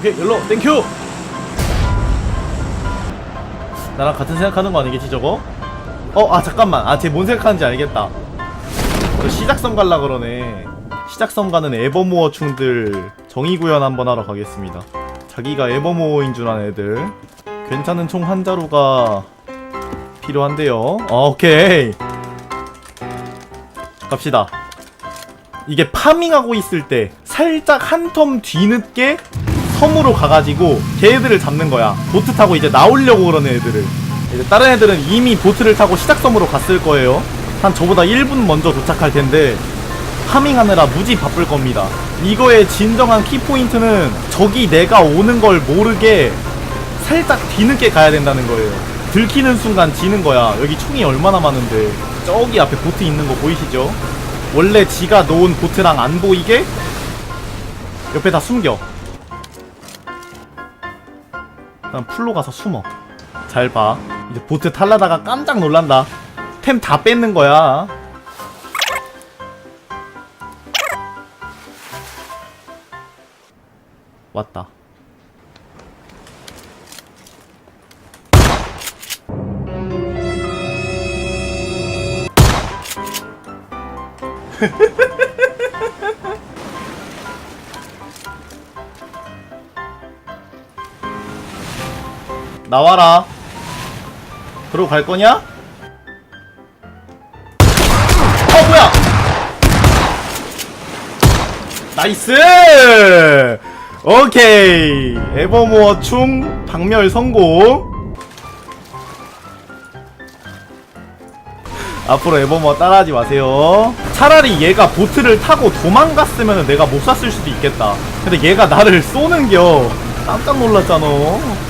오케이 열로. 땡큐 나랑 같은 생각하는 거 아니겠지 저거? 어 아 잠깐만. 아쟤 뭔 생각하는지 알겠다. 저 시작섬 갈라 그러네. 시작섬 가는 에버모어 충들 정의구현 한번 하러 가겠습니다. 자기가 에버모어인 줄 아는 애들. 괜찮은 총 한 자루가 필요한데요. 어, 오케이. 갑시다. 이게 파밍하고 있을 때 살짝 한 텀 뒤늦게 섬으로 가가지고 걔네들을 잡는 거야. 보트 타고 이제 나오려고 그러는 애들을. 이제 다른 애들은 이미 보트를 타고 시작섬으로 갔을 거예요. 한 저보다 1분 먼저 도착할 텐데 파밍하느라 무지 바쁠 겁니다. 이거의 진정한 키포인트는 적이 내가 오는 걸 모르게 살짝 뒤늦게 가야 된다는 거예요. 들키는 순간 지는 거야. 여기 총이 얼마나 많은데. 저기 앞에 보트 있는 거 보이시죠? 원래 지가 놓은 보트랑 안 보이게 옆에 다 숨겨 그냥 풀로 가서 숨어. 잘 봐. 이제 보트 탈라다가 깜짝 놀란다. 템 다 뺏는 거야. 왔다 나와라. 그러고 갈 거냐? 어 뭐야? 나이스! 오케이. 에버모어 충 박멸 성공. 앞으로 에버모어 따라하지 마세요. 차라리 얘가 보트를 타고 도망갔으면 내가 못 쐈을 수도 있겠다. 근데 얘가 나를 쏘는겨. 깜짝 놀랐잖아